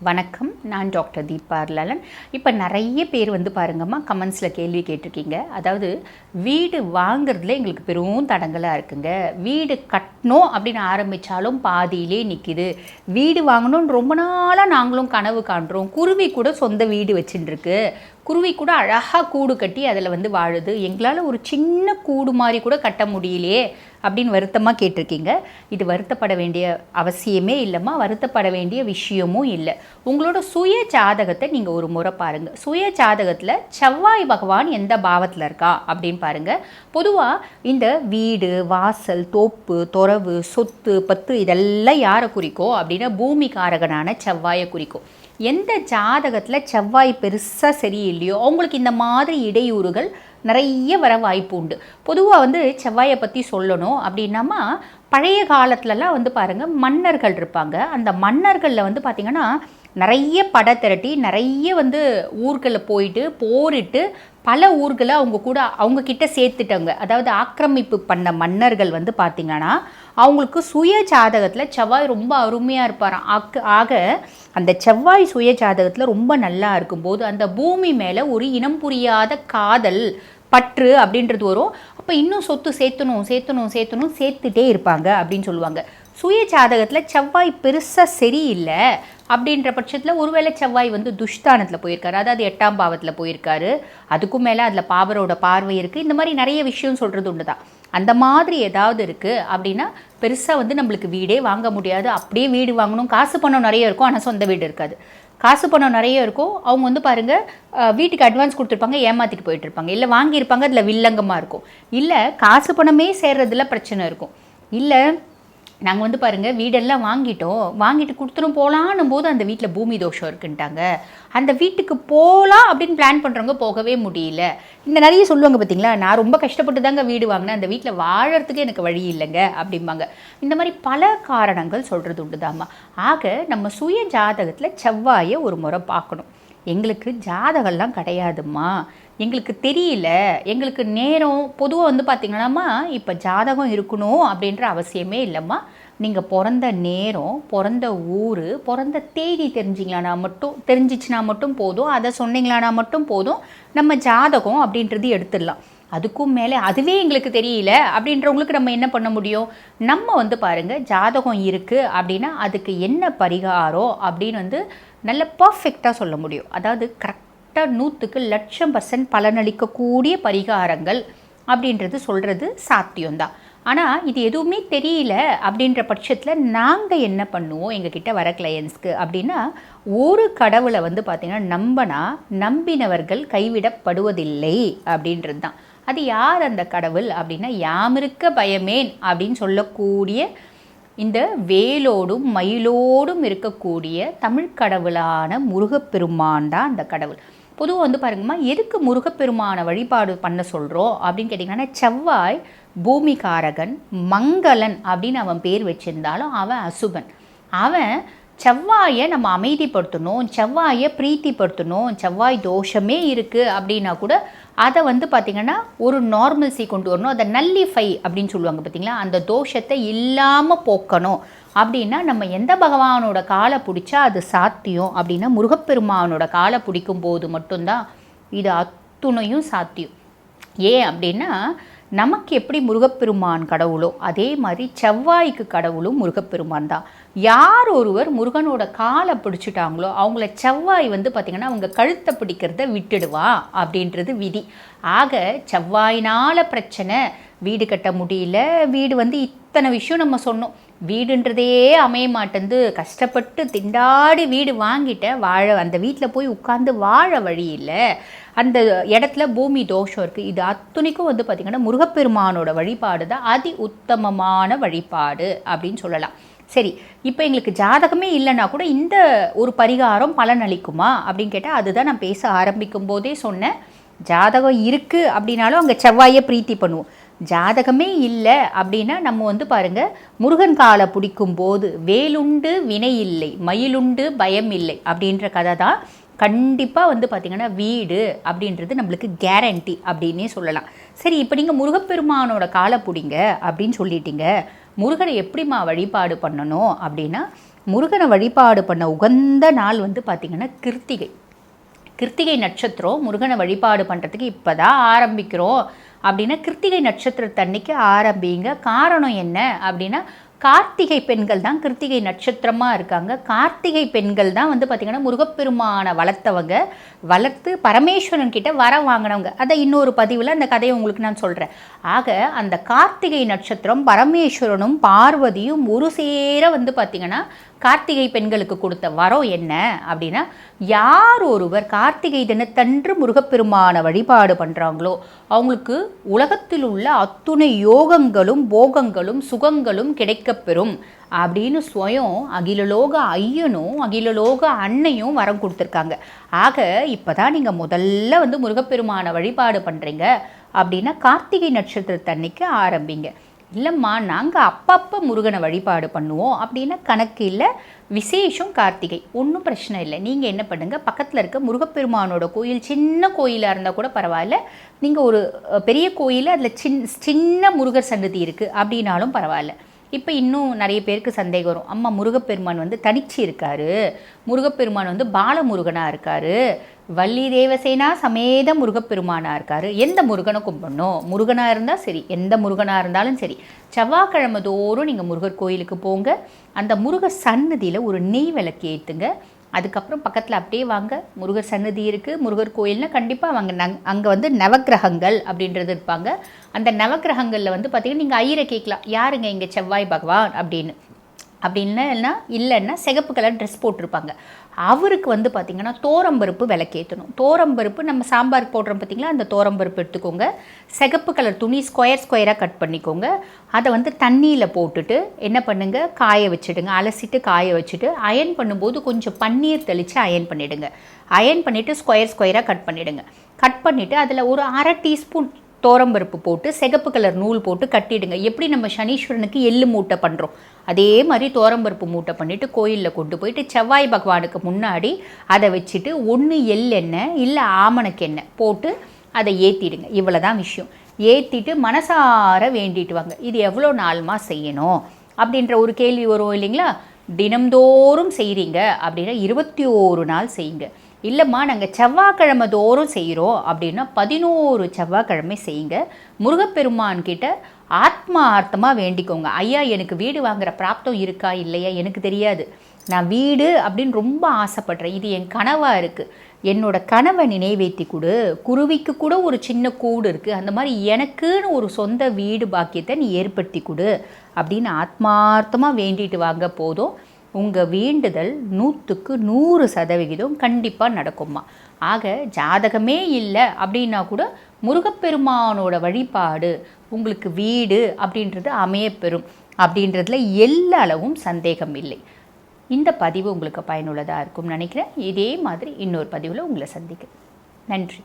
வணக்கம். நான் டாக்டர் தீபா லலன் இப்போ நிறைய பேர் வந்து பாருங்கம்மா கமெண்ட்ஸில் கேள்வி கேட்டிருக்கீங்க. அதாவது வீடு வாங்குறதுல எங்களுக்கு பெரும் தடங்கலாக இருக்குங்க. வீடு கட்டணும் அப்படின்னு ஆரம்பித்தாலும் பாதியிலே நிற்கிது வீடு வாங்கணும்னு ரொம்ப நாளாக நாங்களும் கனவு காண்றோம். குருவி கூட சொந்த வீடு வச்சுட்டுருக்கு. குருவி கூட அழகாக கூடு கட்டி அதில் வந்து வாழுது. எங்களால் ஒரு சின்ன கூடு மாதிரி கூட கட்ட முடியலையே. அப்படின்னு வருத்தமாக கேட்டிருக்கீங்க. இது வருத்தப்பட வேண்டிய அவசியமே இல்லைம்மா. வருத்தப்பட வேண்டிய விஷயமும் இல்லை. உங்களோட சுய ஜாதகத்தை நீங்கள் ஒரு முறை பாருங்கள் சுய ஜாதகத்தில் செவ்வாய் பகவான் எந்த பாவத்தில் இருக்கா அப்படின்னு பாருங்கள் பொதுவாக இந்த வீடு வாசல் தோப்பு துறவு சொத்து பத்து இதெல்லாம் யாரை குறிக்கும் அப்படின்னா பூமிகாரகனான செவ்வாயை குறிக்கும். எந்த ஜாதகத்தில் செவ்வாய் பெருசாக சரியில்லையோ அவங்களுக்கு இந்த மாதிரி இடையூறுகள் நிறைய வர வாய்ப்பு உண்டு. பொதுவாக வந்து செவ்வாயை பற்றி சொல்லணும் அப்படின்னாமா பழைய காலத்துலலாம் வந்து பாருங்கள் மன்னர்கள் இருப்பாங்க. அந்த மன்னர்களில் வந்து பார்த்திங்கன்னா நிறைய படை திரட்டி நிறைய வந்து ஊர்களில் போயிட்டு போரிட்டு பல ஊர்களை அவங்க கூட அவங்க கிட்ட சேர்த்துட்டாங்க. அதாவது ஆக்கிரமிப்பு பண்ண மன்னர்கள் வந்து பார்த்திங்கன்னா அவங்களுக்கு சுய ஜாதகத்தில் செவ்வாய் ரொம்ப அருமையாக இருப்பாராம். ஆக்கு ஆக அந்த செவ்வாய் சுய ஜாதகத்தில் ரொம்ப நல்லா இருக்கும்போது அந்த பூமி மேலே ஒரு இனம் புரியாத காதல் பற்று அப்படின்றது வரும். அப்போ இன்னும் சொத்து சேர்த்தணும் சேர்த்தணும் சேர்த்தணும் சேர்த்துட்டே இருப்பாங்க அப்படின்னு சொல்லுவாங்க. சுய ஜாதகத்தில் செவ்வாய் பெருசாக சரியில்லை. அப்படின்ற பட்சத்தில் ஒருவேளை செவ்வாய் வந்து துஷ்தானத்தில் போயிருக்காரு. அதாவது எட்டாம் பாவத்தில் போயிருக்காரு. அதுக்கும் மேலே அதில் பாபரோட பார்வை இருக்குது இந்த மாதிரி நிறைய விஷயம் சொல்கிறது உண்டு தான் அந்த மாதிரி ஏதாவது இருக்குது அப்படின்னா பெருசாக வந்து நம்மளுக்கு வீடே வாங்க முடியாது. அப்படியே வீடு வாங்கணும். காசு பணம் நிறைய இருக்கும். ஆனால் சொந்த வீடு இருக்காது. காசு பணம் நிறைய இருக்கும். அவங்க வந்து பாருங்கள் வீட்டுக்கு அட்வான்ஸ் கொடுத்துருப்பாங்க ஏமாற்றிட்டு போயிட்டு இருப்பாங்க இல்லை வாங்கியிருப்பாங்க அதில் வில்லங்கமாக இருக்கும். இல்லை காசு பணமே சேர்றதுல பிரச்சனை இருக்கும். இல்லை நாங்கள் வந்து பாருங்கள் வீடெல்லாம் வாங்கிட்டோம். வாங்கிட்டு கொடுத்துரும் போகலான்னும் போது அந்த வீட்டில் பூமி தோஷம் இருக்குன்ட்டாங்க. அந்த வீட்டுக்கு போகலாம் அப்படின்னு பிளான் பண்ணுறவங்க போகவே முடியல. இந்த நிறைய சொல்லுவாங்க பார்த்தீங்களா நான் ரொம்ப கஷ்டப்பட்டு தாங்க வீடு வாங்கினேன் அந்த வீட்டில் வாழறதுக்கு எனக்கு வழி இல்லைங்க அப்படிம்பாங்க. இந்த மாதிரி பல காரணங்கள் சொல்கிறது உண்டுதாம்மா. ஆக நம்ம சுய ஜாதகத்தில் செவ்வாயை ஒரு முறை பார்க்கணும். எங்களுக்கு ஜாதகம்லாம் கிடையாதும்மா. எங்களுக்கு தெரியல. எங்களுக்கு நேரம் பொதுவாக வந்து பார்த்திங்கன்னாம்மா இப்போ ஜாதகம் இருக்கணும் அப்படின்ற அவசியமே இல்லைம்மா. நீங்கள் பிறந்த நேரம் பிறந்த ஊர் பிறந்த தேதி தெரிஞ்சிங்களானா மட்டும் தெரிஞ்சிச்சுனா மட்டும் போதும். அதை சொன்னீங்களானா மட்டும் போதும். நம்ம ஜாதகம் அப்படின்றது எடுத்துடலாம். அதுக்கும் மேலே அதுவே எங்களுக்கு தெரியல அப்படின்றவங்களுக்கு நம்ம என்ன பண்ண முடியும்? நம்ம வந்து பாருங்கள் ஜாதகம் இருக்குது அப்படின்னா அதுக்கு என்ன பரிகாரம் அப்படின்னு வந்து நல்ல பர்ஃபெக்டாக சொல்ல முடியும். அதாவது கரெக்டாக நூற்றுக்கு லட்சம் பர்சன்ட் பலனளிக்கக்கூடிய பரிகாரங்கள் அப்படின்றது சொல்கிறது சாத்தியம்தான். ஆனால் இது எதுவுமே தெரியல அப்படின்ற பட்சத்தில் நாங்கள் என்ன பண்ணுவோம்? எங்ககிட்ட வர கிளையன்ஸ்க்கு அப்படின்னா ஒரு கடவுளை வந்து பார்த்திங்கன்னா நம்பினா நம்பினவர்கள் கைவிடப்படுவதில்லை அப்படின்றது தான் அது யார் அந்த கடவுள் அப்படின்னா யாமிருக்க பயமேன் அப்படின்னு சொல்லக்கூடிய இந்த வேலோடும் மயிலோடும் இருக்கக்கூடிய தமிழ் கடவுளான முருகப்பெருமான் தான் அந்த கடவுள். பொதுவாக வந்து பாருங்கம்மா எதுக்கு முருகப்பெருமான வழிபாடு பண்ண சொல்கிறோம் அப்படின்னு கேட்டிங்கன்னா செவ்வாய் பூமிகாரகன் மங்களன் அப்படின்னு அவன் பேர் வச்சிருந்தாலும் அவன் அசுபன். அவன் செவ்வாயை நம்ம அமைதிப்படுத்தணும் செவ்வாயை பிரீத்திப்படுத்தணும் செவ்வாய் தோஷமே இருக்குது அப்படின்னா கூட அதை வந்து பார்த்திங்கன்னா ஒரு நார்மல்சி கொண்டு வரணும். அதை நல்லிஃபை அப்படின்னு சொல்லுவாங்க பார்த்தீங்களா அந்த தோஷத்தை இல்லாமல் போக்கணும். அப்படின்னா நம்ம எந்த பகவானோட காலை பிடிச்சா அது சாத்தியம். அப்படின்னா முருகப்பெருமானோட காலை பிடிக்கும் போது மட்டும்தான் இது அத்துணையும் சாத்தியம். ஏன் அப்படின்னா நமக்கு எப்படி முருகப்பெருமான் கடவுளோ அதே மாதிரி செவ்வாய்க்கு கடவுளும் முருகப்பெருமான் தான். யார் ஒருவர் முருகனோட காலை பிடிச்சிட்டாங்களோ அவங்கள செவ்வாய் வந்து பார்த்திங்கன்னா அவங்க கழுத்தை பிடிக்கிறத விட்டுடுவா அப்படின்றது விதி. ஆக செவ்வாயினால் பிரச்சனை வீடு கட்ட முடியல வீடு வந்து இத்தனை விஷயம் நம்ம சொன்னோம். வீடுன்றதே அமைய மாட்டேந்து கஷ்டப்பட்டு திண்டாடி வீடு வாங்கிட்ட வாழ அந்த வீட்டில் போய் உட்காந்து வாழ வழி இல்லை. அந்த இடத்துல பூமி தோஷம் இருக்குது இது அத்துணைக்கும் வந்து பார்த்திங்கன்னா முருகப்பெருமானோட வழிபாடு தான் அதி உத்தமமான வழிபாடு அப்படின்னு சொல்லலாம். சரி இப்போ எங்களுக்கு ஜாதகமே இல்லைன்னா கூட இந்த ஒரு பரிகாரம் பலனளிக்குமா அப்படின்னு கேட்டால் அதுதான் நான் பேச ஆரம்பிக்கும் போதே சொன்னேன். ஜாதகம் இருக்குது அப்படின்னாலும் அங்கே செவ்வாயை பிரீத்தி பண்ணுவோம். ஜாதகமே இல்லை அப்படின்னா நம்ம வந்து பாருங்க முருகன் காலை பிடிக்கும் போது வேலுண்டு வினை இல்லை மயிலுண்டு பயம் இல்லை அப்படின்ற கதை தான் கண்டிப்பாக வந்து பார்த்திங்கன்னா வீடு அப்படின்றது நம்மளுக்கு கேரண்டி அப்படின்னே சொல்லலாம். சரி இப்போ நீங்கள் முருகப்பெருமானோட காலை பிடிங்க அப்படின்னு சொல்லிட்டீங்க. முருகனை எப்படிம்மா வழிபாடு பண்ணணும் அப்படின்னா முருகனை வழிபாடு பண்ண உகந்த நாள் வந்து பார்த்திங்கன்னா கிருத்திகை. கிருத்திகை நட்சத்திரம் முருகனை வழிபாடு பண்ணுறதுக்கு இப்போ தான் ஆரம்பிக்கிறோம். அப்படின்னா கிருத்திகை நட்சத்திரத்தன்னைக்கு ஆரம்பிங்க. காரணம் என்ன அப்படின்னா கார்த்திகை பெண்கள் தான் கிருத்திகை நட்சத்திரமாக இருக்காங்க. கார்த்திகை பெண்கள் தான் வந்து பார்த்திங்கன்னா முருகப்பெருமானை வளர்த்தவங்க. வளர்த்து பரமேஸ்வரன் கிட்ட வர வாங்கினவங்க. அதை இன்னொரு பதிவில் அந்த கதையை உங்களுக்கு நான் சொல்கிறேன் ஆக அந்த கார்த்திகை நட்சத்திரம் பரமேஸ்வரனும் பார்வதியும் ஒரு சேர வந்து பார்த்திங்கன்னா கார்த்திகை பெண்களுக்கு கொடுத்த வரம் என்ன அப்படின்னா யார் ஒருவர் கார்த்திகை தினத்தன்று முருகப்பெருமான வழிபாடு பண்ணுறாங்களோ அவங்களுக்கு உலகத்தில் உள்ள அத்துணை யோகங்களும் போகங்களும் சுகங்களும் கிடைக்கப்பெறும் அப்படின்னு சுயம் அகிலலோக ஐயனும் அகிலலோக அன்னையும் வரம் கொடுத்துருக்காங்க. ஆக இப்போ தான் நீங்கள் முதல்ல வந்து முருகப்பெருமான வழிபாடு பண்ணுறீங்க அப்படின்னா கார்த்திகை நட்சத்திரத்தன்னைக்கு ஆரம்பிங்க. இல்லைம்மா நாங்கள் அப்பப்போ முருகனை வழிபாடு பண்ணுவோம் அப்படின்னா கணக்கு இல்லை விசேஷம் கார்த்திகை. ஒன்றும் பிரச்சனை இல்லை. நீங்கள் என்ன பண்ணுங்கள் பக்கத்தில் இருக்க முருகப்பெருமானோட கோயில் சின்ன கோயிலாக இருந்தால் கூட பரவாயில்ல. நீங்கள் ஒரு பெரிய கோயில் அதில் சின் சின்ன முருகர் சன்னதி இருக்குது அப்படின்னாலும் பரவாயில்ல. இப்போ இன்னும் நிறைய பேருக்கு சந்தேகம் வரும். அம்மா முருகப்பெருமான் வந்து தனிச்சு இருக்காரு. முருகப்பெருமான் வந்து பாலமுருகனாக இருக்கார். வள்ளி தேவசேனா சமேத முருகப்பெருமானாக இருக்கார். எந்த முருகனை கும்பிடணும்? முருகனாக இருந்தால் சரி எந்த முருகனாக இருந்தாலும் சரி. செவ்வாய்க்கிழமை தோறும் நீங்கள் முருகர் கோயிலுக்கு போங்க. அந்த முருகர் சன்னதியில் ஒரு நெய் விளக்கு ஏற்றுங்க அதுக்கப்புறம் பக்கத்தில் அப்படியே வாங்க. முருகர் சன்னதி இருக்குது முருகர் கோயில்னால் கண்டிப்பாக வாங்க. நங் அங்கே வந்து நவக்கிரகங்கள் அப்படின்றது இருப்பாங்க. அந்த நவக்கிரகங்களில் வந்து பார்த்திங்கன்னா நீங்கள் ஐயரை கேட்கலாம். யாருங்க இங்கே செவ்வாய் பகவான் அப்படின்னு. அப்படின்னா இல்லைன்னா சிகப்பு கலர் ட்ரெஸ் போட்டிருப்பாங்க. அவருக்கு வந்து பார்த்திங்கன்னா தோரம்பருப்பு விளக்கேற்றணும் தோரம்பருப்பு நம்ம சாம்பார் போடுறோம் பார்த்திங்களா அந்த தோரம்பருப்பு எடுத்துக்கோங்க. சிகப்பு கலர் துணி ஸ்கொயர் ஸ்கொயராக கட் பண்ணிக்கோங்க. அதை வந்து தண்ணியில் போட்டுட்டு என்ன பண்ணுங்கள் காய வச்சுடுங்க. அலசிட்டு காய வச்சுட்டு அயன் பண்ணும்போது கொஞ்சம் பன்னீர் தெளித்து அயன் பண்ணிவிடுங்க அயன் பண்ணிவிட்டு ஸ்கொயர் ஸ்கொயராக கட் பண்ணிவிடுங்க கட் பண்ணிவிட்டு அதில் ஒரு அரை டீஸ்பூன் தோரம்பருப்பு போட்டு சிகப்பு கலர் நூல் போட்டு கட்டிடுங்க. எப்படி நம்ம சனீஸ்வரனுக்கு எள்ளு மூட்டை பண்ணுறோம் அதே மாதிரி தோரம்பருப்பு மூட்டை பண்ணிவிட்டு கோயிலில் கொண்டு போயிட்டு செவ்வாய் பகவானுக்கு முன்னாடி அதை வச்சுட்டு ஒன்று எள்ளெண்ணெய் இல்லை ஆமணக்கெண்ணெய் போட்டு அதை ஏற்றிடுங்க இவ்வளோ தான் விஷயம். ஏற்றிட்டு மனசார வேண்டிட்டு வாங்க. இது எவ்வளோ நாளுமா செய்யணும்? அப்படின்ற ஒரு கேள்வி வரும் இல்லைங்களா? தினம்தோறும் செய்கிறீங்க அப்படின்னா இருபத்தி ஓரு நாள் செய்யுங்க. இல்லைம்மா நாங்கள் செவ்வாய்க்கிழமை தோறும் செய்கிறோம் அப்படின்னா பதினோரு செவ்வாய்க்கிழமை செய்யுங்க. முருகப்பெருமான்கிட்ட ஆத்மார்த்தமாக வேண்டிக்கோங்க. ஐயா எனக்கு வீடு வாங்குகிற பிராப்தம் இருக்கா இல்லையா? எனக்கு தெரியாது. நான் வீடு அப்படின்னு ரொம்ப ஆசைப்படுறேன். இது என் கனவாக இருக்குது என்னோட கனவை நினைவேற்றி கொடு. குருவிக்கு கூட ஒரு சின்ன கூடு இருக்குது அந்த மாதிரி எனக்குன்னு ஒரு சொந்த வீடு பாக்கியத்தை நீ ஏற்படுத்தி கொடு. அப்படின்னு ஆத்மார்த்தமாக வேண்டிட்டு வாங்க போதும். உங்கள் வேண்டுதல் நூற்றுக்கு நூறு சதவிகிதம் கண்டிப்பாக நடக்குமா ஆக ஜாதகமே இல்லை அப்படின்னா கூட முருகப்பெருமானோட வழிபாடு உங்களுக்கு வீடு அப்படின்றது அமையப்பெறும். அப்படின்றதுல எல்லா அளவும் சந்தேகம் இல்லை. இந்த பதிவு உங்களுக்கு பயனுள்ளதாக இருக்கும்னு நினைக்கிறேன். இதே மாதிரி இன்னொரு பதிவில் உங்களை சந்திக்கிறேன். நன்றி.